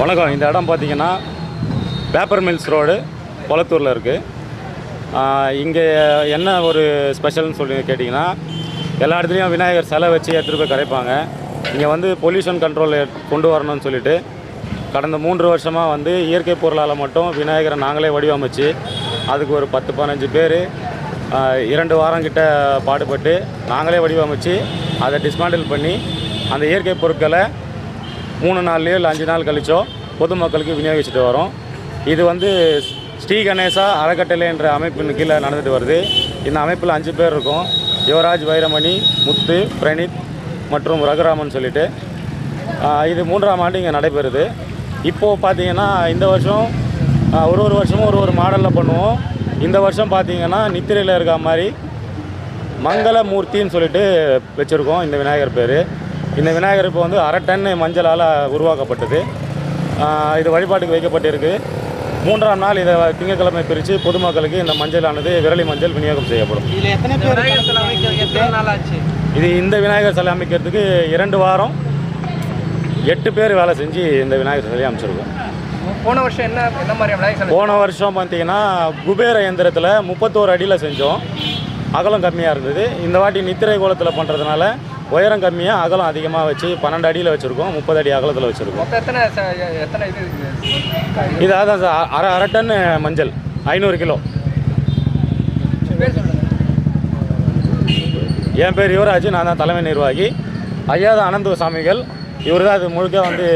வணக்கம். இந்த இடம் பார்த்தீங்கன்னா பேப்பர் மில்ஸ் ரோடு கொளத்தூரில் இருக்குது இங்கே என்ன ஒரு ஸ்பெஷல்னு சொல்லி கேட்டிங்கன்னா எல்லா இடத்துலையும் விநாயகர் சிலை வச்சு எடுத்துகிட்டு போய் கரைப்பாங்க. இங்கே வந்து பொல்யூஷன் கண்ட்ரோல் கொண்டு வரணும்னு சொல்லிட்டு கடந்த மூன்று வருஷமாக வந்து இயற்கை பொருளால் மட்டும் விநாயகரை நாங்களே வடிவமைச்சு அதுக்கு ஒரு பத்து பதினஞ்சு பேர் இரண்டு வாரம் கிட்ட பாடுபட்டு நாங்களே வடிவமைச்சு அதை டிஸ்மாண்டில் பண்ணி அந்த இயற்கை பொருட்களை மூணு நாள்லையோ இல்லை அஞ்சு நாள் கழிச்சோ பொதுமக்களுக்கு விநியோகிச்சுட்டு வரோம். இது வந்து ஸ்ரீ கணேசா அறக்கட்டளை என்ற அமைப்பின் கீழே நடந்துட்டு வருது. இந்த அமைப்பில் அஞ்சு பேர் இருக்கோம். யுவராஜ் வைரமணி முத்து பிரணீத் மற்றும் ரகுராமன் சொல்லிட்டு. இது மூன்றாம் ஆண்டு இங்கே நடைபெறுது. இப்போது பார்த்தீங்கன்னா இந்த வருஷம் ஒரு ஒரு வருஷமும் ஒரு ஒரு மாடலில் பண்ணுவோம். இந்த வருஷம் பார்த்தீங்கன்னா நித்திரையில் இருக்க மாதிரி மங்களமூர்த்தின்னு சொல்லிட்டு வச்சுருக்கோம். இந்த விநாயகர் பேர். இந்த விநாயகர் இப்போ வந்து அரை டன் மஞ்சளால் உருவாக்கப்பட்டது. இது வழிபாட்டுக்கு வைக்கப்பட்டிருக்கு. மூன்றாம் நாள் இதை திங்கட்கிழமை பிரித்து பொதுமக்களுக்கு இந்த மஞ்சளானது விரலி மஞ்சள் விநியோகம் செய்யப்படும். இதுல எத்தனை பேர் எத்தனை நாள் ஆச்சு? இது இந்த விநாயகர் சிலை அமைக்கிறதுக்கு இரண்டு வாரம். எட்டு பேர் வேலை செஞ்சு இந்த விநாயகர் சிலையை அமைச்சிருக்கோம். போன வருஷம் என்ன என்ன மாதிரி விநாயகர்? போன வருஷம் பார்த்தீங்கன்னா குபேர இயந்திரத்தில் முப்பத்தோரு அடியில் செஞ்சோம். அகலம் கம்மியாக இருந்தது. இந்த வாட்டி நித்திரை கோலத்தில் பண்ணுறதுனால உயரம் கம்மியாக அகலம் அதிகமாக வச்சு பன்னெண்டு அடியில் வச்சுருக்கோம் முப்பது அடி அகலத்தில் வச்சுருக்கோம். இது அதான் சார் அரை அரை டன் மஞ்சள் ஐநூறு கிலோ. என் பேர் யுவராஜ் நான் தான் தலைமை நிர்வாகி. ஐயா தான் அனந்த சாமிகள் இவர் தான் இது முழுக்க வந்து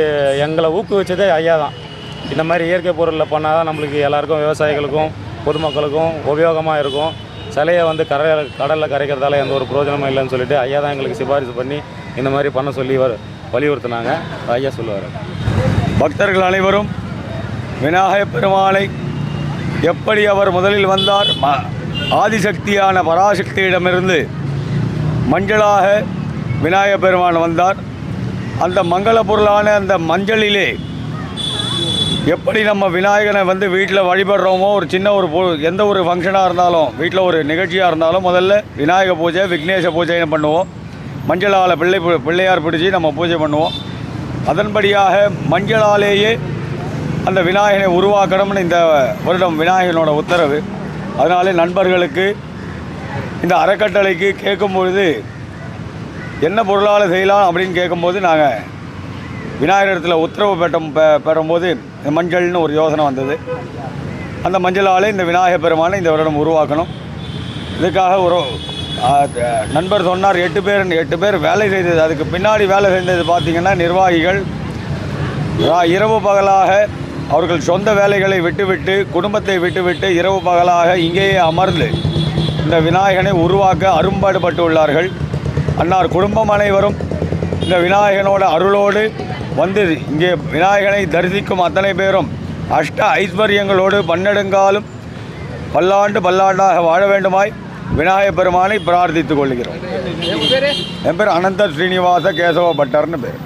எங்களை ஊக்குவிச்சதே ஐயா தான். இந்த மாதிரி இயற்கை பொருளில் பண்ணால் தான் நம்மளுக்கு எல்லாருக்கும் விவசாயிகளுக்கும் பொதுமக்களுக்கும் உபயோகமாக இருக்கும். சிலையை வந்து கரை கடலில் கரைக்கிறதால எந்த ஒரு பிரயோஜனமும் இல்லைன்னு சொல்லிட்டு ஐயா தான் எங்களுக்கு சிபாரிசு பண்ணி இந்த மாதிரி பண்ண சொல்லி வர் வலியுறுத்தினாங்க. ஐயா சொல்லுவார். பக்தர்கள் அனைவரும் விநாயகப் பெருமானை எப்படி அவர் முதலில் வந்தார்? ம- ஆதிசக்தியான பராசக்தியிடமிருந்து மஞ்சளாக விநாயகப் பெருமான் வந்தார். அந்த மங்கள பொருளான அந்த மஞ்சளிலே எப்படி நம்ம விநாயகனை வந்து வீட்டில் வழிபடுறோமோ ஒரு சின்ன ஒரு பொ- எந்த ஒரு ஃபங்க்ஷனாக இருந்தாலும் வீட்டில் ஒரு நிகழ்ச்சியாக இருந்தாலும் முதல்ல விநாயக பூஜை விக்னேஷ பூஜைன்னு பண்ணுவோம். மஞ்சளால் பிள்ளை பு- பிள்ளையார் பிடிச்சி நம்ம பூஜை பண்ணுவோம். அதன்படியாக மஞ்சளாலேயே அந்த விநாயகனை உருவாக்கணும்னு இந்த வருடம் விநாயகனோட உத்தரவு. அதனாலே நண்பர்களுக்கு இந்த அறக்கட்டளைக்கு கேட்கும்பொழுது என்ன பொருளால் செய்யலாம் அப்படின்னு கேட்கும்போது நாங்கள் விநாயகர் இடத்துல உத்தரவு பெட்டம் பெ- பெறும்போது இந்த மஞ்சள்னு ஒரு யோசனை வந்தது. அந்த மஞ்சளாலே இந்த விநாயகர் பெருமானை இந்த வருடம் உருவாக்கணும். இதுக்காக ஒரு நண்பர் சொன்னார் எட்டு பேர் எட்டு பேர் வேலை செய்தது. அதுக்கு பின்னாடி வேலை செய்தது பார்த்திங்கன்னா நிர்வாகிகள். இரவு பகலாக அவர்கள் சொந்த வேலைகளை விட்டுவிட்டு குடும்பத்தை விட்டுவிட்டு இரவு பகலாக இங்கேயே அமர்ந்து இந்த விநாயகனை உருவாக்க அரும்பாடுபட்டு உள்ளார்கள் அன்னார் குடும்பம் அனைவரும் இந்த விநாயகனோட அருளோடு வந்து இங்கே விநாயகனை தரிசிக்கும் அத்தனை பேரும் அஷ்ட ஐஸ்வர்யங்களோடு பன்னெடுங்காலும் பல்லாண்டு பல்லாண்டாக வாழ வேண்டுமாய் விநாயகப் பெருமானை பிரார்த்தித்துக் கொள்கிறோம். என் பேர் அனந்த ஸ்ரீனிவாச கேசவ பட்டர்னு பேர்.